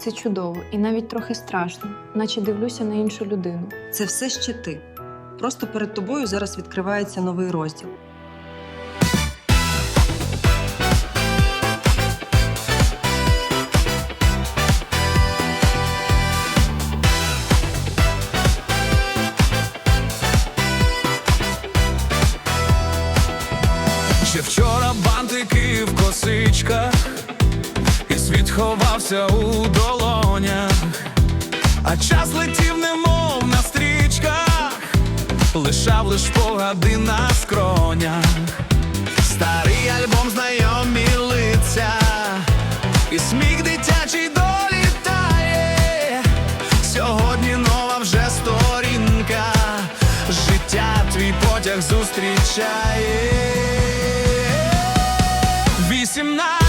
Це чудово і навіть трохи страшно, наче дивлюся на іншу людину. Це все ще ти. Просто перед тобою зараз відкривається новий розділ. Ще вчора бантики в косичках, світ ховався у долонях, а час летів, немов на стрічках, лишав лиш спогади на скронях. Старий альбом знайомі лиця, і сміх дитячий долітає. Сьогодні нова вже сторінка, життя твій потяг зустрічає. Вісімнадцять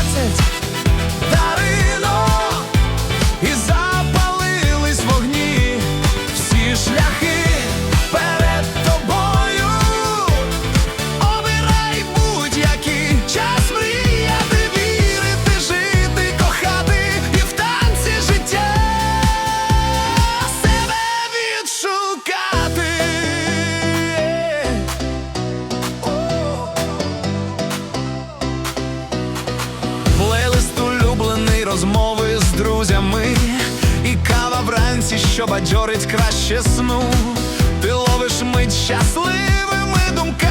розмови з друзями, і кава вранці, що бадьорить краще сну. Ти ловиш мить щасливими думками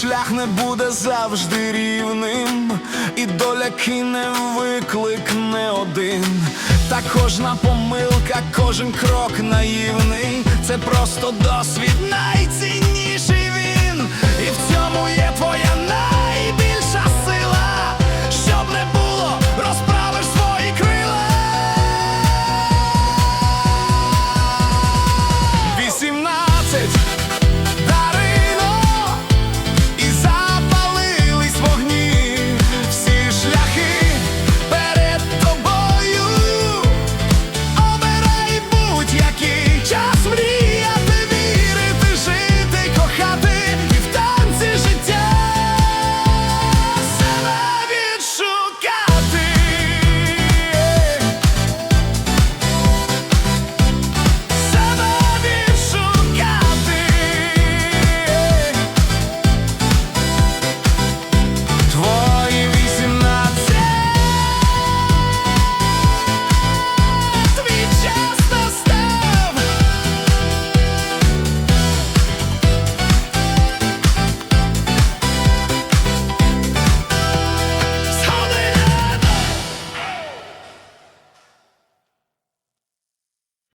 шлях не буде завжди рівним, і доля кине виклик не один. Та кожна помилка, кожен крок наївний, це просто досвід найцінніший він, і в цьому є